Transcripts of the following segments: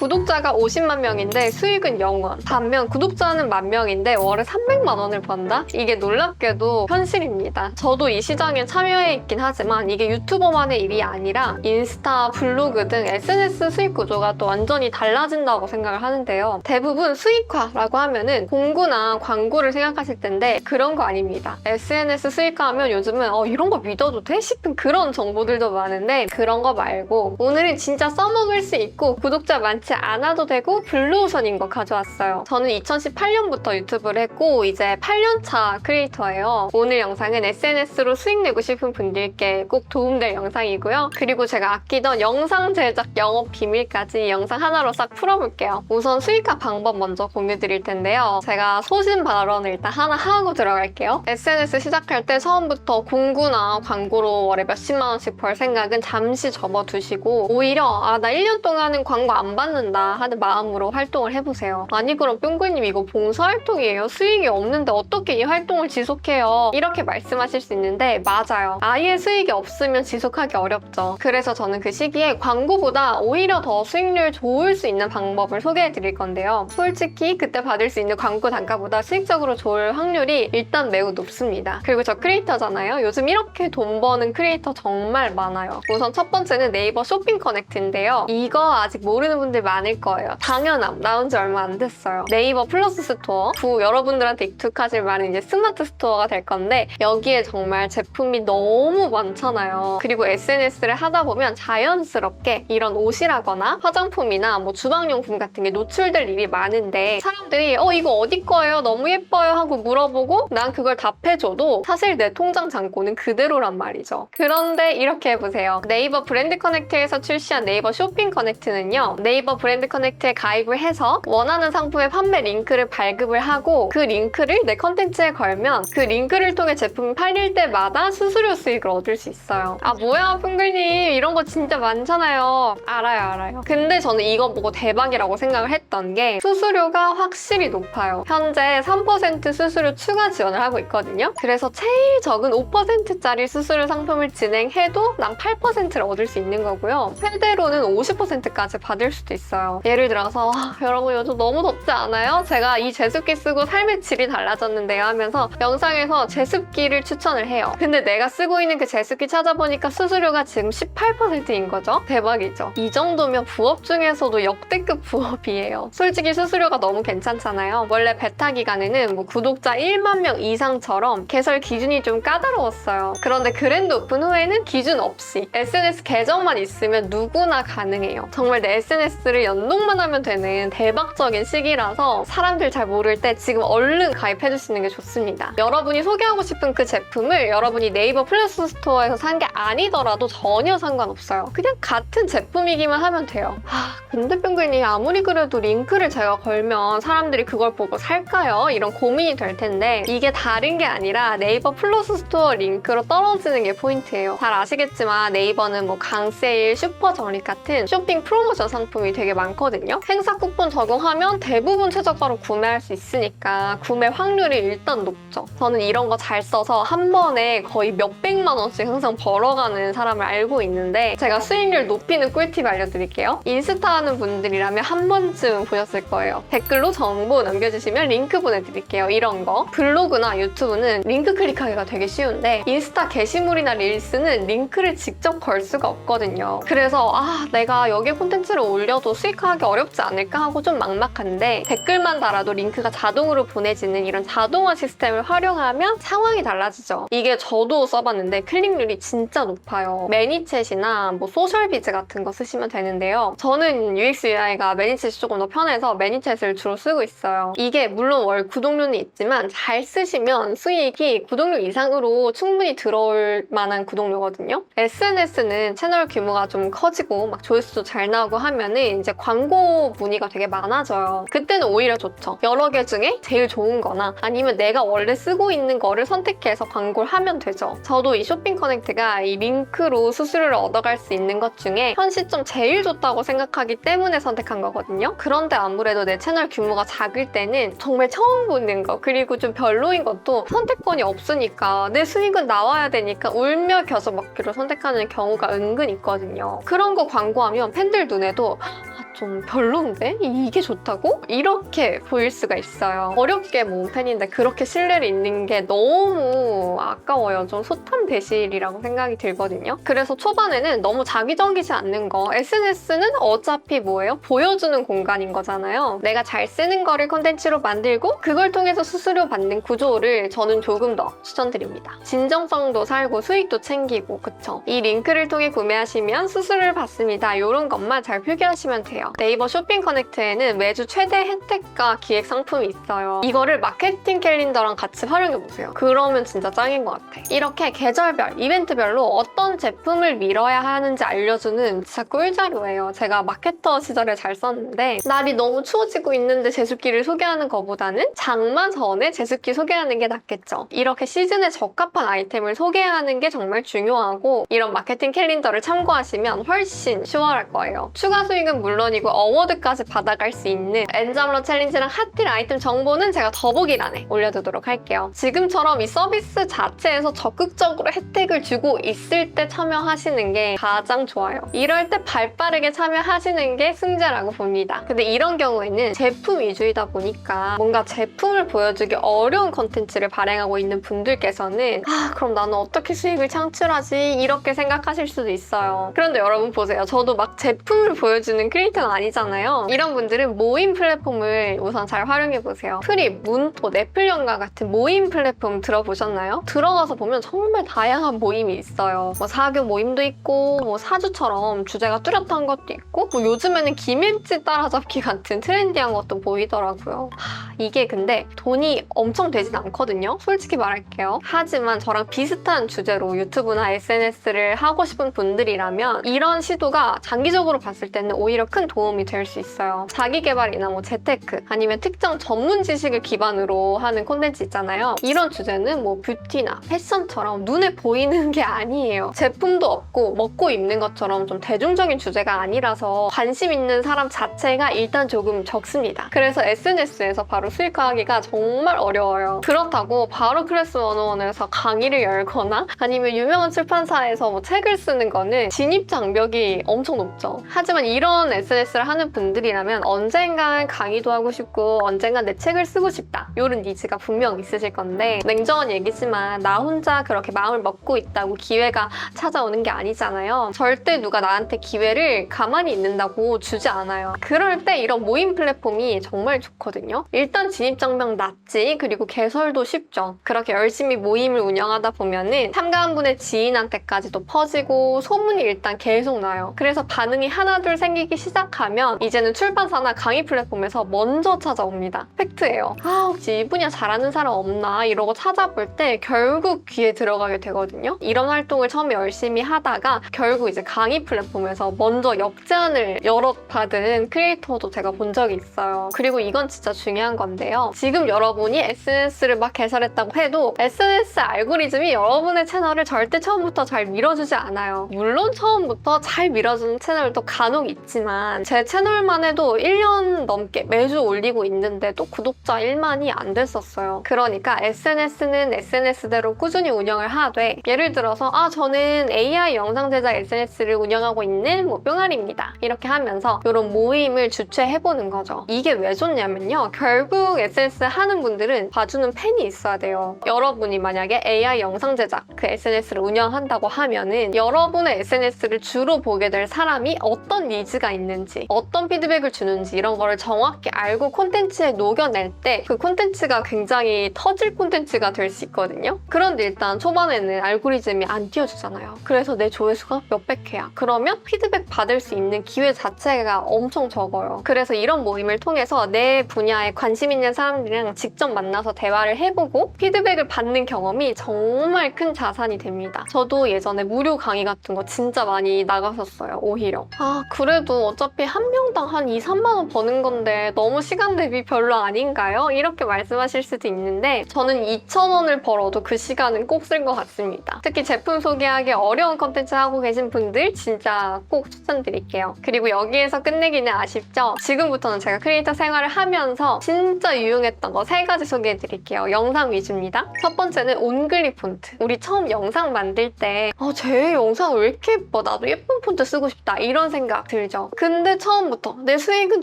구독자가 50만 명인데 수익은 0원. 반면 구독자는 만 명인데 월에 300만 원을 번다? 이게 놀랍게도 현실입니다. 저도 이 시장에 참여해 있긴 하지만 이게 유튜버만의 일이 아니라 인스타, 블로그 등 SNS 수익 구조가 또 완전히 달라진다고 생각을 하는데요. 대부분 수익화라고 하면은 공구나 광고를 생각하실 텐데 그런 거 아닙니다. SNS 수익화 하면 요즘은 어, 이런 거 믿어도 돼? 싶은 그런 정보들도 많은데 그런 거 말고 오늘은 진짜 써먹을 수 있고 구독자 많지 않아도 되고 블루오션인 거 가져왔어요. 저는 2018년부터 유튜브를 했고 이제 8년차 크리에이터예요. 오늘 영상은 SNS로 수익 내고 싶은 분들께 꼭 도움될 영상이고요. 그리고 제가 아끼던 영상 제작 영업 비밀까지 이 영상 하나로 싹 풀어볼게요. 우선 수익화 방법 먼저 공유드릴 텐데요. 제가 소신 발언을 일단 하나 하고 들어갈게요. SNS 시작할 때 처음부터 공구나 광고로 월에 몇십만 원씩 벌 생각은 잠시 접어두시고 오히려 아 나 1년 동안은 광고 안 받는 다 하는 마음으로 활동을 해보세요. 아니 그럼 뿅구님 이거 봉사활동이에요. 수익이 없는데 어떻게 이 활동을 지속해요? 이렇게 말씀하실 수 있는데 맞아요. 아예 수익이 없으면 지속하기 어렵죠. 그래서 저는 그 시기에 광고보다 오히려 더 수익률 좋을 수 있는 방법을 소개해 드릴 건데요. 솔직히 그때 받을 수 있는 광고 단가보다 수익적으로 좋을 확률이 일단 매우 높습니다. 그리고 저 크리에이터잖아요. 요즘 이렇게 돈 버는 크리에이터 정말 많아요. 우선 첫 번째는 네이버 쇼핑 커넥트인데요. 이거 아직 모르는 분들 많을 거예요. 당연함 나온 지 얼마 안 됐어요. 네이버 플러스 스토어 구 여러분들한테 익숙하실 만한 이제 스마트 스토어가 될 건데 여기에 정말 제품이 너무 많잖아요. 그리고 SNS를 하다 보면 자연스럽게 이런 옷이라거나 화장품이나 뭐 주방용품 같은 게 노출될 일이 많은데 사람들이 어 이거 어디 거예요? 너무 예뻐요 하고 물어보고 난 그걸 답해줘도 사실 내 통장 잔고는 그대로란 말이죠. 그런데 이렇게 해보세요. 네이버 브랜드 커넥트에서 출시한 네이버 쇼핑 커넥트는요. 네이버 브랜드 커넥트에 가입을 해서 원하는 상품의 판매 링크를 발급을 하고 그 링크를 내 컨텐츠에 걸면 그 링크를 통해 제품이 팔릴 때마다 수수료 수익을 얻을 수 있어요. 아 뭐야 풍글님 이런 거 진짜 많잖아요. 알아요 알아요. 근데 저는 이거 보고 대박이라고 생각을 했던 게 수수료가 확실히 높아요. 현재 3% 수수료 추가 지원을 하고 있거든요. 그래서 제일 적은 5%짜리 수수료 상품을 진행해도 난 8%를 얻을 수 있는 거고요. 최대로는 50%까지 받을 수도 있어요. 예를 들어서 아, 여러분 요즘 너무 덥지 않아요? 제가 이 제습기 쓰고 삶의 질이 달라졌는데요 하면서 영상에서 제습기를 추천을 해요. 근데 내가 쓰고 있는 그 제습기 찾아보니까 수수료가 지금 18%인 거죠. 대박이죠. 이 정도면 부업 중에서도 역대급 부업이에요. 솔직히 수수료가 너무 괜찮잖아요. 원래 베타 기간에는 뭐 구독자 1만 명 이상처럼 개설 기준이 좀 까다로웠어요. 그런데 그랜드 오픈 후에는 기준 없이 SNS 계정만 있으면 누구나 가능해요. 정말 내 SNS 를 연동만 하면 되는 대박적인 시기라서 사람들 잘 모를 때 지금 얼른 가입해 주시는 게 좋습니다. 여러분이 소개하고 싶은 그 제품을 여러분이 네이버 플러스 스토어에서 산 게 아니더라도 전혀 상관없어요. 그냥 같은 제품이기만 하면 돼요. 하, 근데 뿅글님 아무리 그래도 링크를 제가 걸면 사람들이 그걸 보고 살까요? 이런 고민이 될 텐데 이게 다른 게 아니라 네이버 플러스 스토어 링크로 떨어지는 게 포인트예요. 잘 아시겠지만 네이버는 뭐 강세일, 슈퍼 적립 같은 쇼핑 프로모션 상품이 되게 많거든요. 행사 쿠폰 적용하면 대부분 최저가로 구매할 수 있으니까 구매 확률이 일단 높죠. 저는 이런 거 잘 써서 한 번에 거의 몇백만 원씩 항상 벌어가는 사람을 알고 있는데 제가 수익률 높이는 꿀팁 알려드릴게요. 인스타 하는 분들이라면 한 번쯤 보셨을 거예요. 댓글로 정보 남겨주시면 링크 보내드릴게요. 이런 거. 블로그나 유튜브는 링크 클릭하기가 되게 쉬운데 인스타 게시물이나 릴스는 링크를 직접 걸 수가 없거든요. 그래서 아 내가 여기에 콘텐츠를 올려도 수익화하기 어렵지 않을까 하고 좀 막막한데 댓글만 달아도 링크가 자동으로 보내지는 이런 자동화 시스템을 활용하면 상황이 달라지죠. 이게 저도 써봤는데 클릭률이 진짜 높아요. 매니챗이나 뭐 소셜비즈 같은 거 쓰시면 되는데요. 저는 UX UI가 매니챗이 조금 더 편해서 매니챗을 주로 쓰고 있어요. 이게 물론 월 구독료는 있지만 잘 쓰시면 수익이 구독료 이상으로 충분히 들어올 만한 구독료거든요. SNS는 채널 규모가 좀 커지고 막 조회수도 잘 나오고 하면은 이제 광고 문의가 되게 많아져요. 그때는 오히려 좋죠. 여러 개 중에 제일 좋은 거나 아니면 내가 원래 쓰고 있는 거를 선택해서 광고를 하면 되죠. 저도 이 쇼핑 커넥트가 이 링크로 수수료를 얻어갈 수 있는 것 중에 현 시점 제일 좋다고 생각하기 때문에 선택한 거거든요. 그런데 아무래도 내 채널 규모가 작을 때는 정말 처음 보는 거 그리고 좀 별로인 것도 선택권이 없으니까 내 수익은 나와야 되니까 울며 겨서 먹기로 선택하는 경우가 은근 있거든요. 그런 거 광고하면 팬들 눈에도 아, 좀 별론데? 이게 좋다고? 이렇게 보일 수가 있어요. 어렵게 모은 펜인데 그렇게 신뢰를 잇는 게 너무 아까워요. 좀 소탐 대실이라고 생각이 들거든요. 그래서 초반에는 너무 자기적이지 않는 거. SNS는 어차피 뭐예요? 보여주는 공간인 거잖아요. 내가 잘 쓰는 거를 콘텐츠로 만들고 그걸 통해서 수수료 받는 구조를 저는 조금 더 추천드립니다. 진정성도 살고 수익도 챙기고 그쵸? 이 링크를 통해 구매하시면 수수료를 받습니다. 이런 것만 잘 표기하시면 돼요. 네이버 쇼핑 커넥트에는 매주 최대 혜택과 기획 상품이 있어요. 이거를 마케팅 캘린더랑 같이 활용해보세요. 그러면 진짜 짱인 것 같아. 이렇게 계절별, 이벤트별로 어떤 제품을 밀어야 하는지 알려주는 진짜 꿀자료예요. 제가 마케터 시절에 잘 썼는데 날이 너무 추워지고 있는데 제습기를 소개하는 것보다는 장마 전에 제습기 소개하는 게 낫겠죠. 이렇게 시즌에 적합한 아이템을 소개하는 게 정말 중요하고 이런 마케팅 캘린더를 참고하시면 훨씬 수월할 거예요. 추가 수익은 물론 이고 어워드까지 받아갈 수 있는 엔잡러 챌린지랑 핫딜 아이템 정보는 제가 더보기란에 올려두도록 할게요. 지금처럼 이 서비스 자체에서 적극적으로 혜택을 주고 있을 때 참여하시는 게 가장 좋아요. 이럴 때 발빠르게 참여하시는 게 승자라고 봅니다. 근데 이런 경우에는 제품 위주이다 보니까 뭔가 제품을 보여주기 어려운 컨텐츠를 발행하고 있는 분들께서는 아 그럼 나는 어떻게 수익을 창출하지 이렇게 생각하실 수도 있어요. 그런데 여러분 보세요. 저도 막 제품을 보여주는 크리에이터 는 아니잖아요. 이런 분들은 모임 플랫폼을 우선 잘 활용해 보세요. 프립, 문토, 넷플 연과 같은 모임 플랫폼 들어보셨나요? 들어가서 보면 정말 다양한 모임이 있어요. 뭐 사교 모임도 있고 뭐 사주처럼 주제가 뚜렷한 것도 있고 뭐 요즘에는 김일지 따라잡기 같은 트렌디한 것도 보이더라고요. 하, 이게 근데 돈이 엄청 되진 않거든요. 솔직히 말할게요. 하지만 저랑 비슷한 주제로 유튜브나 SNS를 하고 싶은 분들이라면 이런 시도가 장기적으로 봤을 때는 오히려 큰 도움이 될 수 있어요. 자기 개발이나 뭐 재테크 아니면 특정 전문 지식을 기반으로 하는 콘텐츠 있잖아요. 이런 주제는 뭐 뷰티나 패션처럼 눈에 보이는 게 아니에요. 제품도 없고 먹고 입는 것처럼 좀 대중적인 주제가 아니라서 관심 있는 사람 자체가 일단 조금 적습니다. 그래서 SNS에서 바로 수익화하기가 정말 어려워요. 그렇다고 바로 클래스 101에서 강의를 열거나 아니면 유명한 출판사에서 뭐 책을 쓰는 거는 진입 장벽이 엄청 높죠. 하지만 이런 SNS 를 하는 분들이라면 언젠간 강의도 하고 싶고 언젠간 내 책을 쓰고 싶다. 이런 니즈가 분명 있으실 건데 냉정한 얘기지만 나 혼자 그렇게 마음을 먹고 있다고 기회가 찾아오는 게 아니잖아요. 절대 누가 나한테 기회를 가만히 있는다고 주지 않아요. 그럴 때 이런 모임 플랫폼이 정말 좋거든요. 일단 진입 장벽 낮지 그리고 개설도 쉽죠. 그렇게 열심히 모임을 운영하다 보면은 참가한 분의 지인한테까지도 퍼지고 소문이 일단 계속 나요. 그래서 반응이 하나 둘 생기기 시작 하면 이제는 출판사나 강의 플랫폼에서 먼저 찾아옵니다. 팩트예요. 아 혹시 이 분야 잘하는 사람 없나 이러고 찾아볼 때 결국 귀에 들어가게 되거든요. 이런 활동을 처음에 열심히 하다가 결국 이제 강의 플랫폼에서 먼저 역제안을 여러 받은 크리에이터도 제가 본 적이 있어요. 그리고 이건 진짜 중요한 건데요. 지금 여러분이 SNS를 막 개설했다고 해도 SNS 알고리즘이 여러분의 채널을 절대 처음부터 잘 밀어주지 않아요. 물론 처음부터 잘 밀어주는 채널도 간혹 있지만 제 채널만 해도 1년 넘게 매주 올리고 있는데도 구독자 1만이 안 됐었어요. 그러니까 SNS는 SNS대로 꾸준히 운영을 하되 예를 들어서 아 저는 AI 영상 제작 SNS를 운영하고 있는 뭐 뿅아리입니다. 이렇게 하면서 이런 모임을 주최해보는 거죠. 이게 왜 좋냐면요. 결국 SNS 하는 분들은 봐주는 팬이 있어야 돼요. 여러분이 만약에 AI 영상 제작 그 SNS를 운영한다고 하면은 여러분의 SNS를 주로 보게 될 사람이 어떤 니즈가 있는지 어떤 피드백을 주는지 이런 거를 정확히 알고 콘텐츠에 녹여낼 때 그 콘텐츠가 굉장히 터질 콘텐츠가 될 수 있거든요. 그런데 일단 초반에는 알고리즘이 안 띄워주잖아요. 그래서 내 조회수가 몇백 회야. 그러면 피드백 받을 수 있는 기회 자체가 엄청 적어요. 그래서 이런 모임을 통해서 내 분야에 관심 있는 사람들이랑 직접 만나서 대화를 해보고 피드백을 받는 경험이 정말 큰 자산이 됩니다. 저도 예전에 무료 강의 같은 거 진짜 많이 나갔었어요. 오히려. 아 그래도 어차피 한 명당 한 2, 3만 원 버는 건데 너무 시간 대비 별로 아닌가요? 이렇게 말씀하실 수도 있는데 저는 2천 원을 벌어도 그 시간은 꼭 쓸 것 같습니다. 특히 제품 소개하기 어려운 컨텐츠 하고 계신 분들 진짜 꼭 추천드릴게요. 그리고 여기에서 끝내기는 아쉽죠? 지금부터는 제가 크리에이터 생활을 하면서 진짜 유용했던 거 세 가지 소개해 드릴게요. 영상 위주입니다. 첫 번째는 온글리 폰트. 우리 처음 영상 만들 때, 어, 쟤 영상 왜 이렇게 예뻐? 나도 예쁜 폰트 쓰고 싶다. 이런 생각 들죠. 근데 처음부터 내 수익은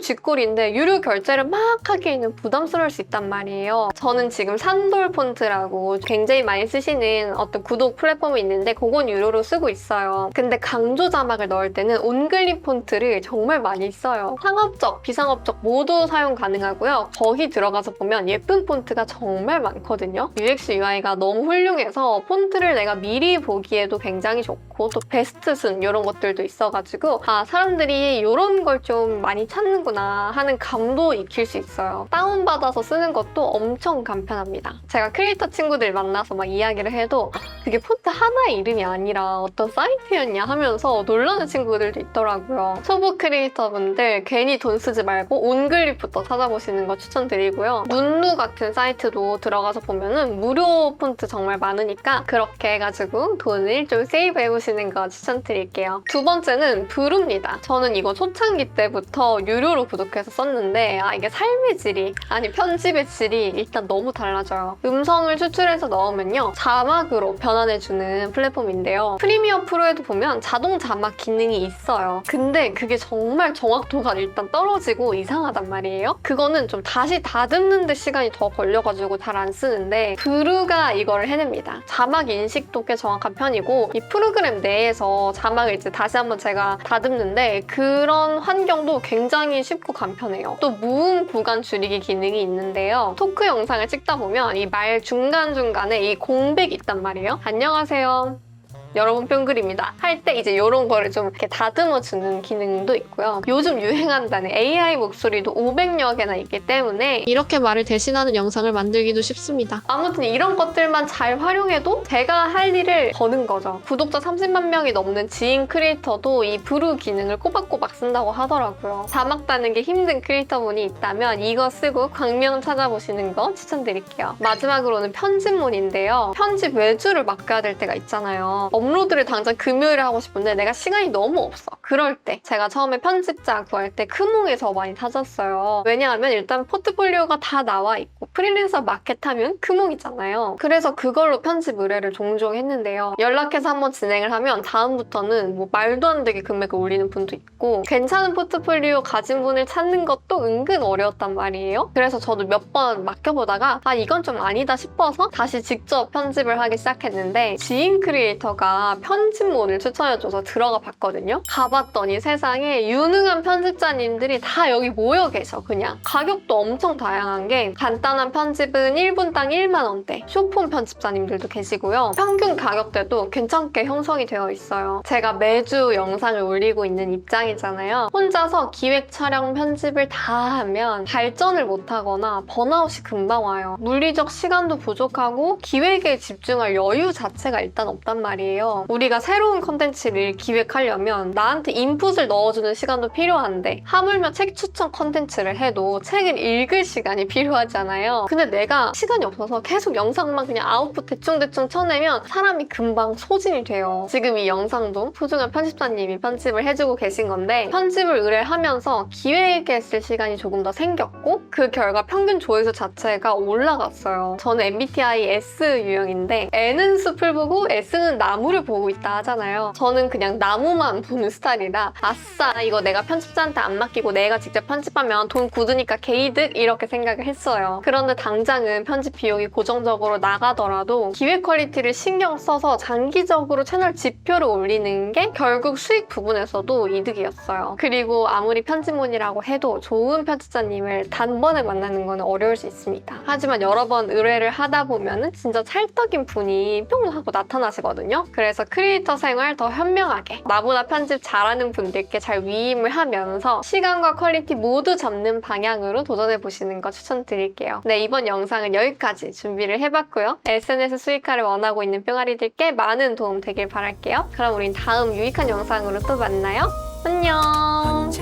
쥐꼬리인데 유료 결제를 막 하기에는 부담스러울 수 있단 말이에요. 저는 지금 산돌 폰트라고 굉장히 많이 쓰시는 어떤 구독 플랫폼이 있는데 그건 유료로 쓰고 있어요. 근데 강조 자막을 넣을 때는 온글리 폰트를 정말 많이 써요. 상업적, 비상업적 모두 사용 가능하고요. 거기 들어가서 보면 예쁜 폰트가 정말 많거든요. UX, UI가 너무 훌륭해서 폰트를 내가 미리 보기에도 굉장히 좋고 또 베스트 순 이런 것들도 있어가지고 아 사람들이 이런 걸 좀 많이 찾는구나 하는 감도 익힐 수 있어요. 다운받아서 쓰는 것도 엄청 간편합니다. 제가 크리에이터 친구들 만나서 막 이야기를 해도 그게 폰트 하나의 이름이 아니라 어떤 사이트였냐 하면서 놀라는 친구들도 있더라고요. 초보 크리에이터분들 괜히 돈 쓰지 말고 온글리부터 찾아보시는 거 추천드리고요. 문루 같은 사이트도 들어가서 보면은 무료 폰트 정말 많으니까 그렇게 해가지고 돈을 좀 세이브 해보시는 거 추천드릴게요. 두 번째는 브루입니다. 저는 이거 초 창기 때부터 유료로 구독해서 썼는데 아 이게 삶의 질이 아니 편집의 질이 일단 너무 달라져요. 음성을 추출해서 넣으면요 자막으로 변환해주는 플랫폼인데요. 프리미어 프로에도 보면 자동 자막 기능이 있어요. 근데 그게 정말 정확도가 일단 떨어지고 이상하단 말이에요. 그거는 좀 다시 다듬는데 시간이 더 걸려가지고 잘 안 쓰는데 브루가 이거를 해냅니다. 자막 인식도 꽤 정확한 편이고 이 프로그램 내에서 자막을 이제 다시 한번 제가 다듬는데 그런 환경도 굉장히 쉽고 간편해요. 또 무음 구간 줄이기 기능이 있는데요. 토크 영상을 찍다 보면 이 말 중간중간에 이 공백이 있단 말이에요. 안녕하세요. 여러분 뿅글입니다. 할 때 이제 이런 거를 좀 이렇게 다듬어 주는 기능도 있고요. 요즘 유행한다는 AI 목소리도 500여 개나 있기 때문에 이렇게 말을 대신하는 영상을 만들기도 쉽습니다. 아무튼 이런 것들만 잘 활용해도 제가 할 일을 버는 거죠. 구독자 30만 명이 넘는 지인 크리에이터도 이 브루 기능을 꼬박꼬박 쓴다고 하더라고요. 자막 따는 게 힘든 크리에이터분이 있다면 이거 쓰고 광명 찾아보시는 거 추천드릴게요. 마지막으로는 편집문인데요. 편집 외주를 맡겨야 될 때가 있잖아요. 업로드를 당장 금요일에 하고 싶은데 내가 시간이 너무 없어. 그럴 때 제가 처음에 편집자 구할 때 크몽에서 많이 찾았어요. 왜냐하면 일단 포트폴리오가 다 나와 있고 프리랜서 마켓 하면 크몽이잖아요. 그래서 그걸로 편집 의뢰를 종종 했는데요. 연락해서 한번 진행을 하면 다음부터는 뭐 말도 안 되게 금액을 올리는 분도 있고 괜찮은 포트폴리오 가진 분을 찾는 것도 은근 어려웠단 말이에요. 그래서 저도 몇 번 맡겨보다가 아 이건 좀 아니다 싶어서 다시 직접 편집을 하기 시작했는데 지인 크리에이터가 편집문을 추천해줘서 들어가 봤거든요. 가봤더니 세상에 유능한 편집자님들이 다 여기 모여 계셔 그냥 가격도 엄청 다양한 게 간단한 편집은 1분당 1만 원대 쇼폼 편집자님들도 계시고요. 평균 가격대도 괜찮게 형성이 되어 있어요. 제가 매주 영상을 올리고 있는 입장이잖아요. 혼자서 기획, 촬영, 편집을 다 하면 발전을 못하거나 번아웃이 금방 와요. 물리적 시간도 부족하고 기획에 집중할 여유 자체가 일단 없단 말이에요. 우리가 새로운 컨텐츠를 기획하려면 나한테 인풋을 넣어주는 시간도 필요한데 하물며 책 추천 컨텐츠를 해도 책을 읽을 시간이 필요하잖아요. 근데 내가 시간이 없어서 계속 영상만 그냥 아웃풋 대충대충 쳐내면 사람이 금방 소진이 돼요. 지금 이 영상도 소중한 편집자님이 편집을 해주고 계신 건데 편집을 의뢰하면서 기획했을 시간이 조금 더 생겼고 그 결과 평균 조회수 자체가 올라갔어요. 저는 MBTI S 유형인데 N은 숲을 보고 S는 나무 를 보고 있다 하잖아요. 저는 그냥 나무만 보는 스타일이라 아싸 이거 내가 편집자한테 안 맡기고 내가 직접 편집하면 돈 굳으니까 개이득 이렇게 생각을 했어요. 그런데 당장은 편집 비용이 고정적으로 나가더라도 기획 퀄리티를 신경 써서 장기적으로 채널 지표를 올리는 게 결국 수익 부분에서도 이득이었어요. 그리고 아무리 편집문이라고 해도 좋은 편집자님을 단번에 만나는 건 어려울 수 있습니다. 하지만 여러 번 의뢰를 하다 보면은 진짜 찰떡인 분이 뿅 하고 나타나시거든요. 그래서 크리에이터 생활 더 현명하게 나보다 편집 잘하는 분들께 잘 위임을 하면서 시간과 퀄리티 모두 잡는 방향으로 도전해 보시는 거 추천드릴게요. 네, 이번 영상은 여기까지 준비를 해봤고요. SNS 수익화를 원하고 있는 뿅아리들께 많은 도움 되길 바랄게요. 그럼 우린 다음 유익한 영상으로 또 만나요. 안녕!